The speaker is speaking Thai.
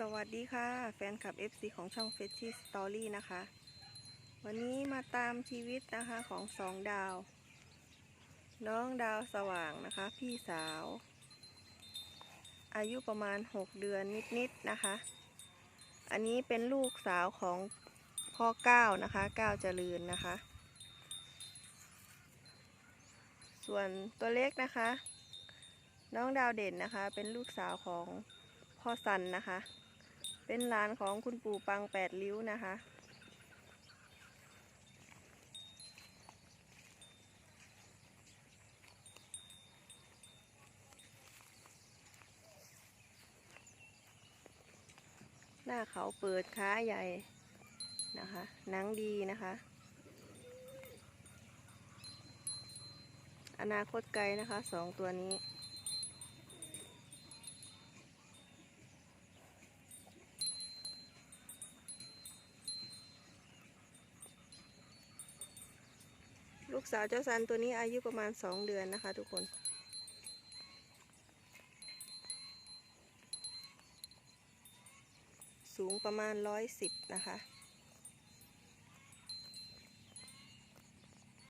สวัสดีค่ะ แฟนคลับ FC ของช่อง f e s h y Story นะคะ วันนี้มาตามชีวิตนะคะของสองดาว น้องดาวสว่างนะคะ พี่สาว อายุประมาณ 6 เดือนนิดๆนะคะ อันนี้เป็นลูกสาวของพ่อก้านะคะก้าเจริญนะคะ ส่วนตัวเล็กนะคะ น้องดาวเด่นนะคะ เป็นลูกสาวของพ่อสันนะคะ เป็นลานของคุณปู่ปังแปดริ้วนะคะ หน้าเขาเปิดค้าใหญ่นะคะ หนังดีนะคะ อนาคตไกลนะคะสองตัวนี้ ลูกสาวเจ้าซันตัวนี้อายุประมาณสองเดือนนะคะ ทุกคน สูงประมาณร้อยสิบนะคะ